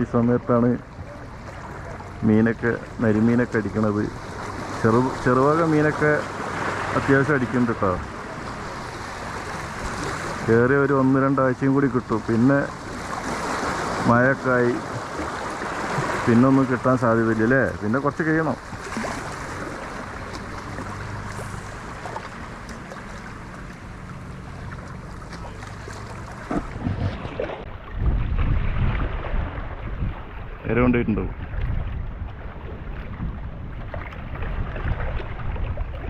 ഈ സമയത്താണ് മീനൊക്കെ നരിമീനൊക്കെ അടിക്കണത്. ചെറു ചെറുവക മീനൊക്കെ അത്യാവശ്യം അടിക്കുന്നുണ്ട് കേട്ടോ കയറി ഒരു ഒന്ന് രണ്ടാഴ്ചയും കൂടി കിട്ടും. പിന്നെ മഴയൊക്കെ ആയി. പിന്നെ ഒന്നും കിട്ടാൻ സാധ്യതയില്ല അല്ലേ? പിന്നെ കുറച്ച് കഴിയണം. ഇര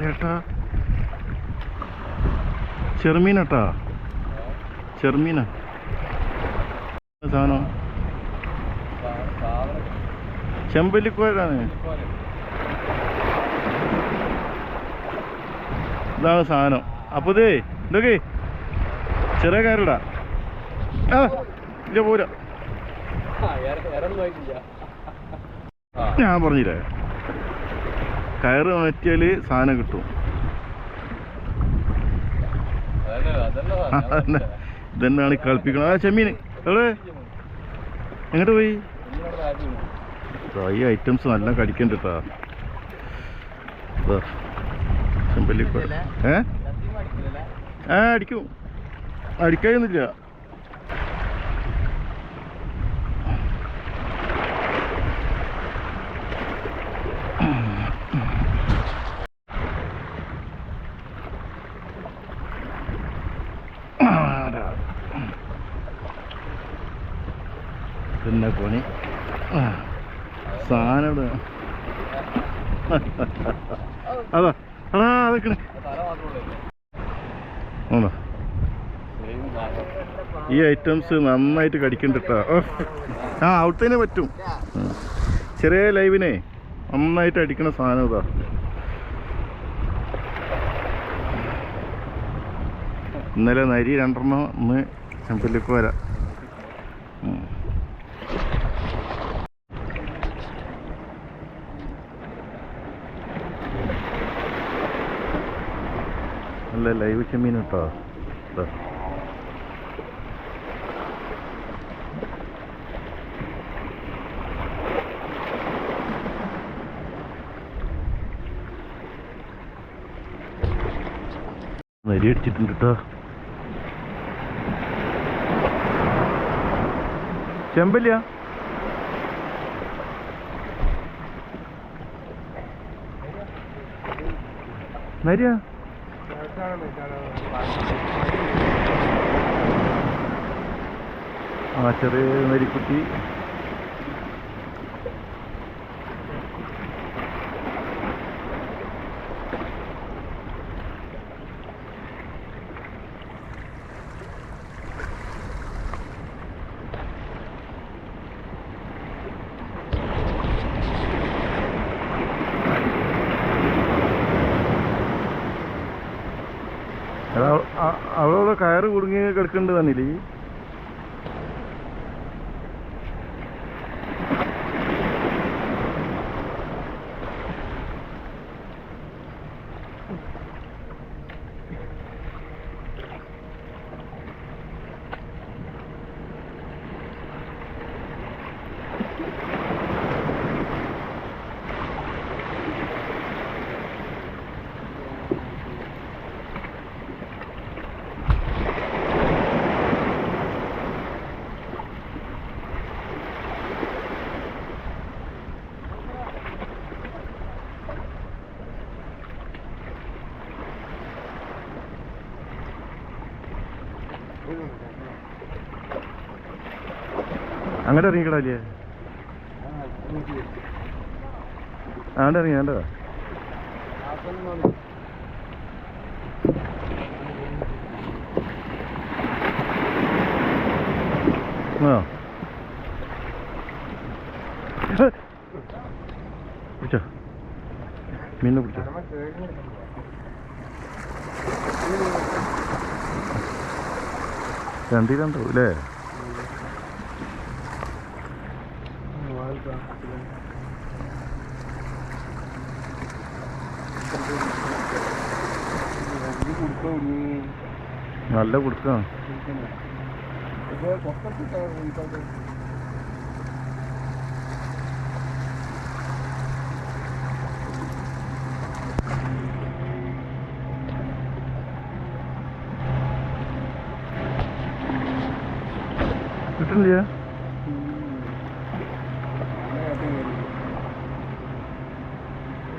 ഏട്ടാ. ചെറുമീനട്ടാ. ചെറുമീന. സാധനം? ചെമ്പല്ലിക്കോലാണ്. ഇതാണ് സാധനം. അപ്പൊ ഇതേ ഇതൊക്കെ ചെറിയ കാരടാ. ആ ഇല്ല പോരാ. ഞാൻ പറഞ്ഞില്ലേ? കയറ് മാറ്റിയാൽ സാധനം കിട്ടും. ഇതെന്നാണ് കളിപ്പിക്കണം ആ ചെമ്മീൻ എങ്ങോട്ട് പോയി? ഈ ഐറ്റംസ് നല്ല കടിക്കണ്ട ഏ? ആ അടിക്കും. അടിക്കാനൊന്നുമില്ല പിന്നെ പണി സാധനം. അതാ അതാ അതൊക്കെ ഈ ഐറ്റംസ് നന്നായിട്ട് കടിക്കണ്ടിട്ടാ. ആ അവിടുത്തേനെ പറ്റും. ചെറിയ ലൈവിനെ നന്നായിട്ട് അടിക്കണ സാധനം ഇതാ. ഇന്നലെ നരി രണ്ടെണ്ണം ഇന്ന് ചെമ്പല്ലിക്കോര നല്ല ലൈവ് ചെമ്മീൻ കേട്ടോ. നരി അടിച്ചിട്ടുണ്ട് കേട്ടോ ചെമ്പല്ലിയ? നരിയാ ആ ചെറിയ നരിക്കുട്ടി കുടുങ്ങി കിടക്കുന്നുണ്ട് തന്നില്ലേ അങ്ങോട്ട് ഇറങ്ങിക്കടല്ലേ അങ്ങോട്ട് ഇറങ്ങി വേണ്ടതാ ആ. പിടിച്ചോ മീനെ പിടിച്ചോ രണ്ടിലുണ്ടോ അല്ലേ? നല്ല കൊടുക്കാം കിട്ടുന്നില്ല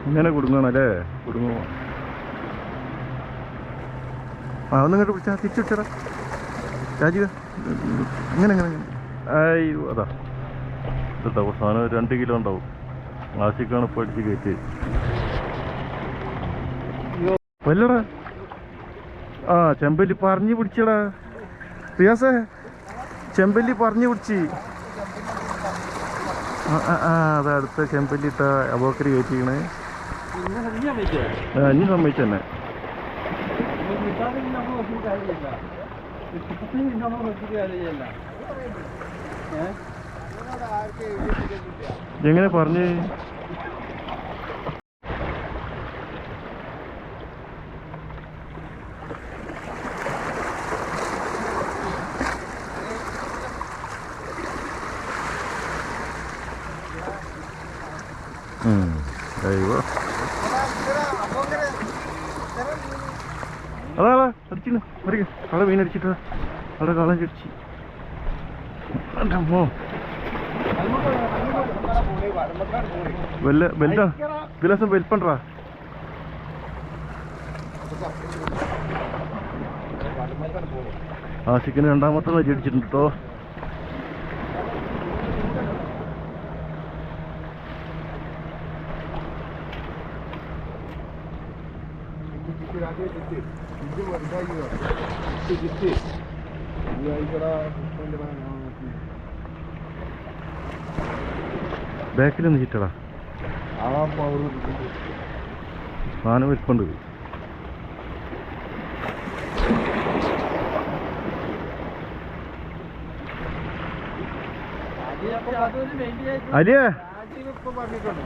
ഇങ്ങനെ കുടുങ്ങണല്ലേ കുടുങ്ങോ ആ ഒന്ന് ഇങ്ങോട്ട് തിരിച്ചു വിളിച്ചടാ. രാജീവ ഇങ്ങനെ ഇങ്ങനെ. അയ്യോ അതാ. ഇതാ സാധനം രണ്ട് കിലോ ഉണ്ടാവും. ആശിക്കാണ് ഇപ്പോൾ അടിച്ച് കയറ്റി വല്ലടാ? ആ ചെമ്പല്ലി പറഞ്ഞു പിടിച്ചടാ. റിയാസേ. ചെമ്പല്ലി പറഞ്ഞു പിടിച്ച്. ആ അതാ അടുത്ത ചെമ്പല്ലി ഇട്ട അബോക്കരി കയറ്റിക്കണേ. ഇനി സമ്മതിച്ചു തന്നെ എങ്ങനെ പറഞ്ഞ്? അയ്യോ. അതാ അതാ അടിച്ചിന് മറിയ അവിടെ മീൻ അടിച്ചിട്ടാ അവിടെ കാളം ചടിച്ച് അമ്മോ. വല്ല ബെൽറ്റാ ഇതിലസം ആ ചിക്കന് രണ്ടാമത്തെ നരി അടിച്ചിട്ടുണ്ട് കേട്ടോ ബാക്കിൽ ചിറ്റടാ. സാധനം സാധനം വലിപ്പുണ്ട് അലിയേ ആ, അത് പോണു, അത് പോണു.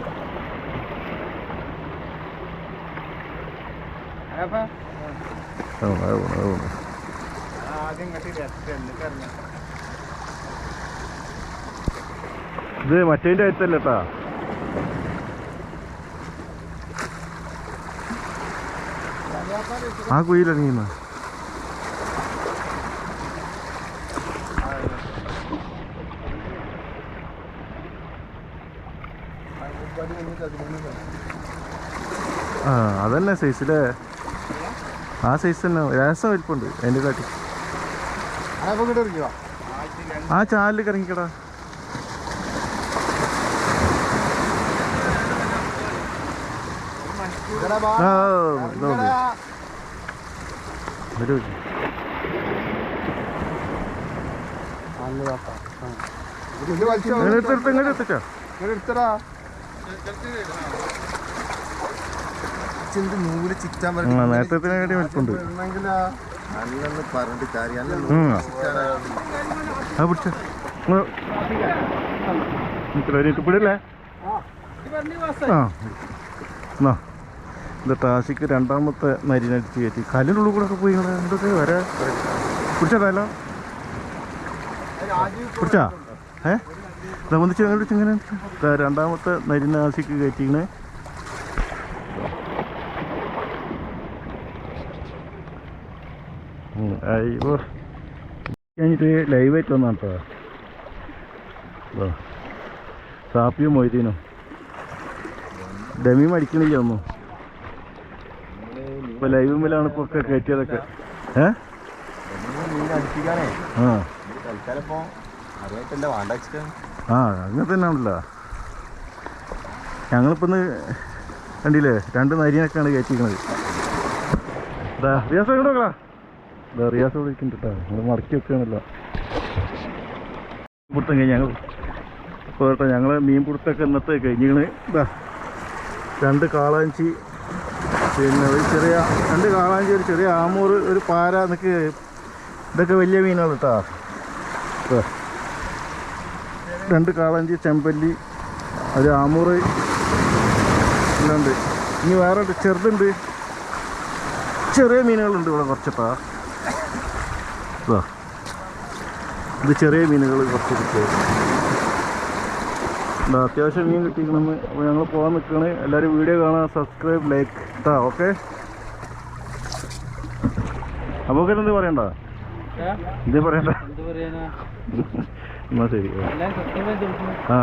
ഇത് മറ്റേന്റെ അടുത്തല്ല കേട്ടാ ആ കുയിലിറങ്ങിന്ന് ആ അതന്നെ സൈസിലെ ആ സൈസ് തന്നെ രസം വലിപ്പുണ്ട് എന്റെ കാട്ടി. ആ ചാലിൽ കറങ്ങിക്കടാ ഇങ്ങനെ എടുത്തിട്ടാ. ഇങ്ങോട്ട് എടുത്ത് ഇങ്ങോട്ട് നൂൽ ചിറ്റാൻ നേരത്തെ വലിപ്പുണ്ട് അല്ലെന്ന് പറഞ്ഞിട്ട് കാര്യം ഉം. ആ പിടിച്ച. പിടില്ലേ ആ എന്നാ ഇത് ടാസിക്ക് രണ്ടാമത്തെ മരിനടിച്ച് കയറ്റി. കല്ലിന്റെ ഉള്ളിൽ കൂടെ ഒക്കെ പോയി എന്തൊക്കെ വരെ? പിടിച്ചതല്ല പിടിച്ചാ? ഏ? ഇതാ വന്നിച്ച് അങ്ങോട്ട് ഇങ്ങനെ. രണ്ടാമത്തെ നരിനാസിക്ക് കയറ്റിക്കണേ അയ്യോ കഴിഞ്ഞിട്ട് ലൈവായിട്ട് വന്നാണ് കേട്ടോ സാപ്പിയും മൊയ്തീനും. ഡമി മടിക്കണില്ല ഒന്നും. ഇപ്പൊ ലൈവ് മേലാണ് ഇപ്പൊ ഒക്കെ കയറ്റിയതൊക്കെ. ആ. അങ്ങനെ തന്നെ അറിയായിട്ടല്ല വേണ്ട വെച്ചിട്ട് ആ അങ്ങനെ തന്നെയാണല്ലോ. ഞങ്ങളിപ്പോ കണ്ടില്ലേ രണ്ട് നരിനൊക്കെയാണ് കയറ്റിക്കുന്നത് ഇതാ റിയാസ് എവിടെ നോക്കടാ ഇതാ റിയാസ് ഇവിടെ കേട്ടോ. മടക്കി വെക്കുകയാണല്ലോ പിടുത്തം കഴിഞ്ഞ് ഞങ്ങൾ ഇപ്പോൾ കേട്ടോ. ഞങ്ങൾ മീൻ പിടുത്തൊക്കെ ഇന്നത്തെ കഴിഞ്ഞിങ്ങനെ രണ്ട് കാളാഞ്ചി പിന്നെ ഒരു ചെറിയ രണ്ട് കാളാഞ്ചി ഒരു ചെറിയ ആമൂർ ഒരു പാര എന്നൊക്കെ ഇതൊക്കെ വലിയ മീനാണ് കേട്ടോ. രണ്ട് കാളാഞ്ചി ചെമ്പല്ലി ഒരു ആമൂറ് എല്ലാം ഉണ്ട് ഇനി വേറെ ചെറുതുണ്ട്. ചെറിയ മീനുകളുണ്ട് ഇവിടെ കുറച്ചപ്പാ ഇതാ ഇത് ചെറിയ മീനുകൾ കുറച്ച് കിട്ടിയത്. എന്താ അത്യാവശ്യം മീൻ കിട്ടിയിരിക്കണം അപ്പോൾ ഞങ്ങൾ പോകാൻ നിൽക്കുകയാണ് എല്ലാവരും വീഡിയോ കാണാൻ സബ്സ്ക്രൈബ് ലൈക്ക് ഇട്ടാ ഓക്കെ അപ്പോൾ എന്ത് പറയണ്ട? ഇത് പറയണ്ട? എന്നാ ശരി ആ.